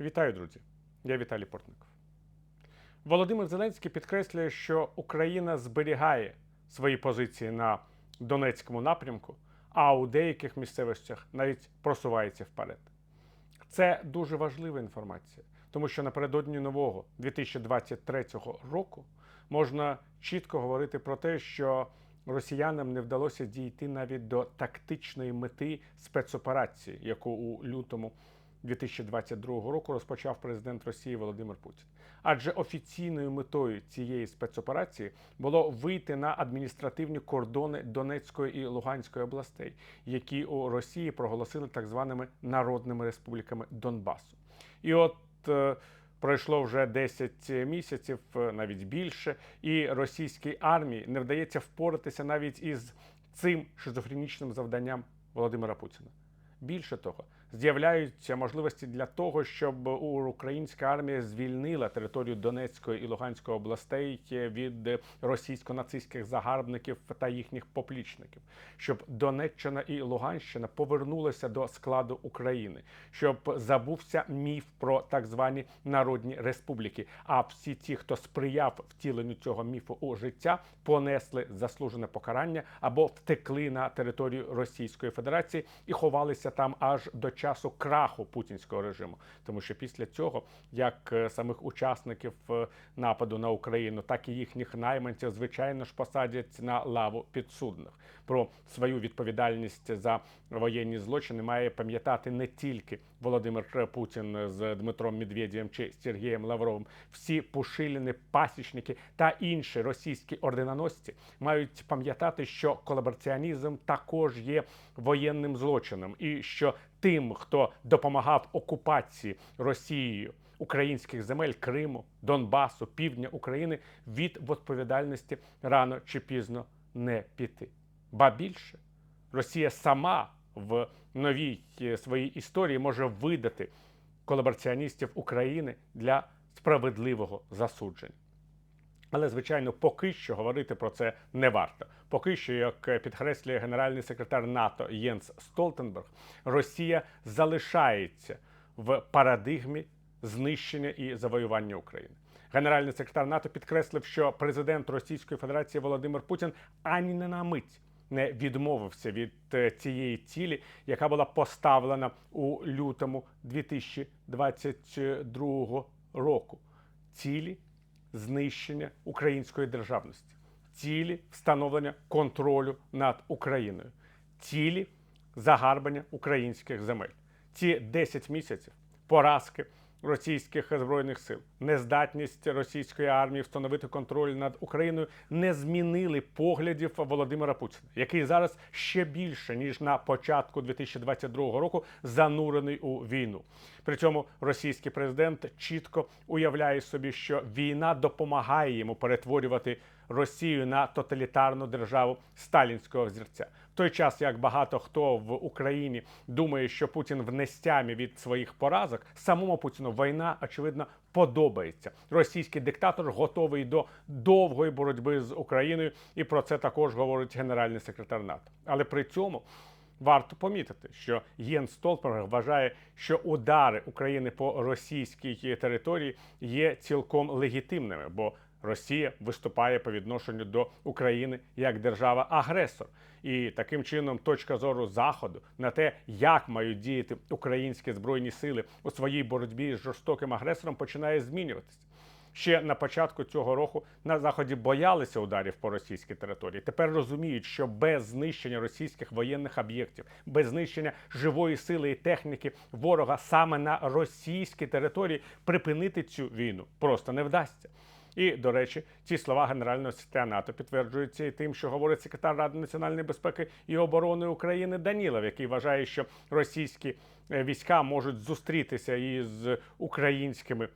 Вітаю, друзі! Я Віталій Портников. Володимир Зеленський підкреслює, що Україна зберігає свої позиції на Донецькому напрямку, а у деяких місцевостях навіть просувається вперед. Це дуже важлива інформація, тому що напередодні нового 2023 року можна чітко говорити про те, що росіянам не вдалося дійти навіть до тактичної мети спецоперації, яку у лютому 2022 року розпочав президент Росії Володимир Путін. Адже офіційною метою цієї спецоперації було вийти на адміністративні кордони Донецької і Луганської областей, які у Росії проголосили так званими народними республіками Донбасу. І от е, пройшло вже 10 місяців, е, навіть більше, і російській армії не вдається впоратися навіть із цим шизофренічним завданням Володимира Путіна. Більше того, з'являються можливості для того, щоб українська армія звільнила територію Донецької і Луганської областей від російсько-нацистських загарбників та їхніх поплічників, щоб Донеччина і Луганщина повернулися до складу України, щоб забувся міф про так звані народні республіки. А всі ті, хто сприяв втіленню цього міфу у життя, понесли заслужене покарання або втекли на територію Російської Федерації і ховалися там аж до часу краху путінського режиму. Тому що після цього, як е, самих учасників е, нападу на Україну, так і їхніх найманців, звичайно ж, посадять на лаву підсудних. Про свою відповідальність за воєнні злочини має пам'ятати не тільки Володимир Путін з Дмитром Медведєвим чи Сергієм Лавровим. Всі пушиліни, пасічники та інші російські орденоносці мають пам'ятати, що колабораціонізм також є воєнним злочином, і що тим, хто допомагав окупації Росією українських земель Криму, Донбасу, півдня України, від відповідальності рано чи пізно не піти. Ба більше Росія сама в новій е, своїй історії може видати колабораціоністів України для справедливого засудження. Але, звичайно, поки що говорити про це не варто. Поки що, як підкреслює генеральний секретар НАТО Єнс Столтенберг, Росія залишається в парадигмі знищення і завоювання України. Генеральний секретар НАТО підкреслив, що президент Російської Федерації Володимир Путін ані не на мить не відмовився від е, цієї цілі, яка була поставлена у лютому 2022 року. Цілі знищення української державності, цілі встановлення контролю над Україною, цілі загарбання українських земель. Ці 10 місяців поразки російських збройних сил, нездатність російської армії встановити контроль над Україною не змінили поглядів Володимира Путіна, який зараз ще більше ніж на початку 2022 року занурений у війну. При цьому російський президент чітко уявляє собі, що війна допомагає йому перетворювати Росію на тоталітарну державу сталінського взірця. Той час як багато хто в Україні думає, що Путін в нестямі від своїх поразок, самому Путіну війна очевидно подобається. Російський диктатор готовий до довгої боротьби з Україною, і про це також говорить генеральний секретар НАТО. Але при цьому. Варто помітити, що Єн Столтенберг вважає, що удари України по російській території є цілком легітимними, бо Росія виступає по відношенню до України як держава-агресор, і таким чином точка зору заходу на те, як мають діяти українські збройні сили у своїй боротьбі з жорстоким агресором, починає змінюватися. Ще на початку цього року на заході боялися ударів по російській території. Тепер розуміють, що без знищення російських воєнних об'єктів, без знищення живої сили і техніки ворога саме на російській території припинити цю війну просто не вдасться. І, до речі, ці слова генерального секретаря НАТО підтверджуються і тим, що говорить секретар Ради національної безпеки і оборони України Данілов, який вважає, що російські е, війська можуть зустрітися із українськими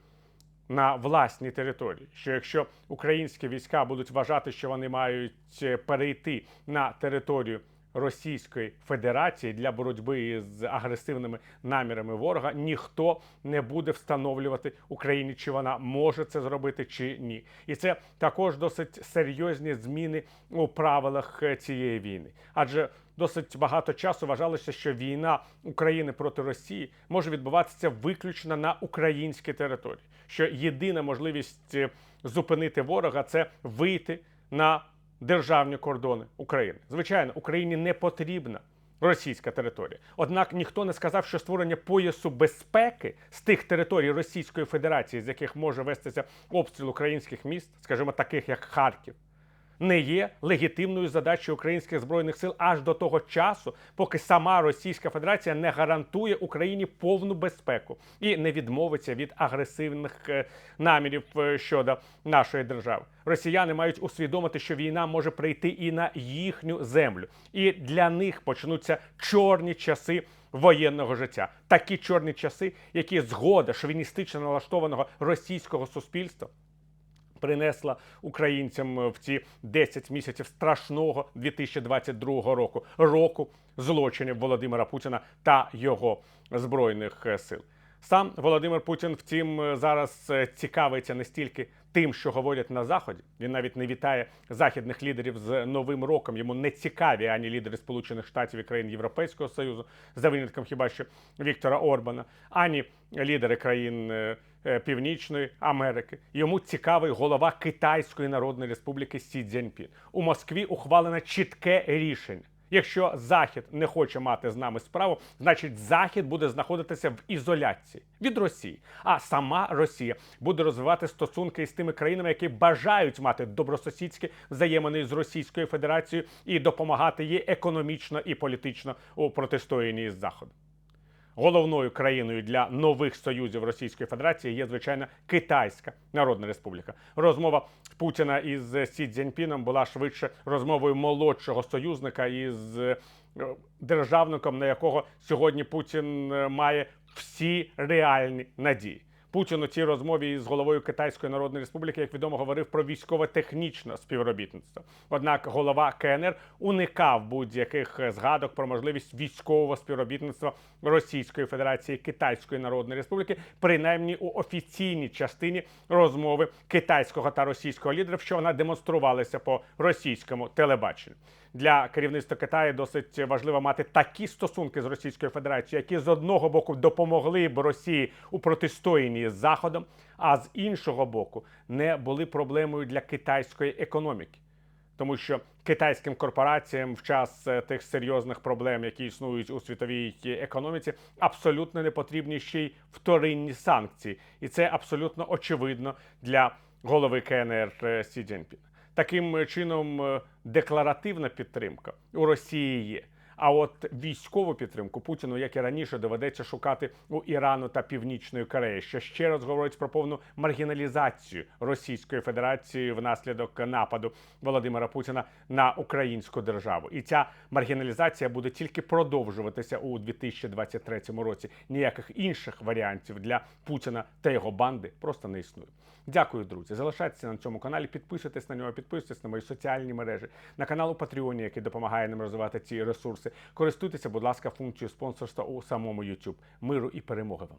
на власній території. Що якщо українські війська будуть вважати, що вони мають е, перейти на територію Російської Федерації для боротьби з агресивними намірами ворога ніхто не буде встановлювати Україні, чи вона може це зробити, чи ні. І це також досить серйозні зміни у правилах е, цієї війни, адже досить багато часу вважалося, що війна України проти Росії може відбуватися виключно на українській території. Що єдина можливість е, зупинити ворога це вийти на державні кордони України. Звичайно, Україні не потрібна російська територія. Однак ніхто не сказав, що створення поясу безпеки з тих територій Російської Федерації, з яких може вестися обстріл українських міст, скажімо, таких як Харків, не є легітимною задачею українських збройних сил аж до того часу, поки сама Російська Федерація не гарантує Україні повну безпеку і не відмовиться від агресивних е, намірів е, щодо нашої держави. Росіяни мають усвідомити, що війна може прийти і на їхню землю, і для них почнуться чорні часи. Воєнного життя такі чорні часи, які згода шовіністично налаштованого російського суспільства принесла українцям в ці 10 місяців страшного 2022 року року злочинів Володимира Путіна та його збройних е, сил. Сам Володимир Путін, втім, е, зараз е, цікавиться не стільки тим, що говорять на заході. Він навіть не вітає західних лідерів з новим роком. Йому не цікаві ані лідери Сполучених Штатів і країн Європейського Союзу, за винятком хіба що Віктора Орбана, ані лідери країн е, Північної Америки. Йому цікавий голова Китайської Народної Республіки Сі Цзіньпін. У Москві ухвалено чітке рішення. Якщо Захід не хоче мати з нами справу, значить Захід буде знаходитися в ізоляції від Росії. А сама Росія буде розвивати стосунки із тими країнами, які бажають мати добросусідські взаємини з Російською Федерацією і допомагати їй економічно і політично у протистоянні з Заходом. Головною країною для нових союзів Російської Федерації є звичайно Китайська Народна Республіка. Розмова Путіна із Сі Цзіньпіном була швидше розмовою молодшого союзника із е, державником, на якого сьогодні Путін е, має всі реальні надії. Путін у цій розмові з головою Китайської Народної Республіки, як відомо, говорив про військово-технічне співробітництво. Однак голова КНР уникав будь-яких згадок про можливість військового співробітництва Російської Федерації Китайської Народної Республіки, принаймні у офіційній частині розмови китайського та російського лідерів, що вона демонструвалася по російському телебаченню. Для керівництва Китаю досить важливо мати такі стосунки з Російською Федерацією, які з одного боку допомогли б Росії у протистоянні з Заходом, а з іншого боку не були проблемою для китайської економіки. Тому що китайським корпораціям в час е, тих серйозних проблем, які існують у світовій економіці, абсолютно не потрібні ще й вторинні санкції, і це абсолютно очевидно для голови КНР е, Сі Цзіньпіна. Таким чином, е, декларативна підтримка у Росії є. А от військову підтримку Путіну, як і раніше, доведеться шукати у Ірану та Північної Кореї, що ще раз говорить про повну маргіналізацію Російської Федерації внаслідок нападу Володимира Путіна на українську державу. І ця маргіналізація буде тільки продовжуватися у 2023 році. Ніяких інших варіантів для Путіна та його банди просто не існує. Дякую, друзі. Залишайтеся на цьому каналі, підписуйтесь на нього, підписуйтесь на мої соціальні мережі, на канал у Патреоні, який допомагає нам розвивати ці ресурси. Користуйтеся, будь ласка, функцією спонсорства у самому YouTube. Миру і перемоги вам.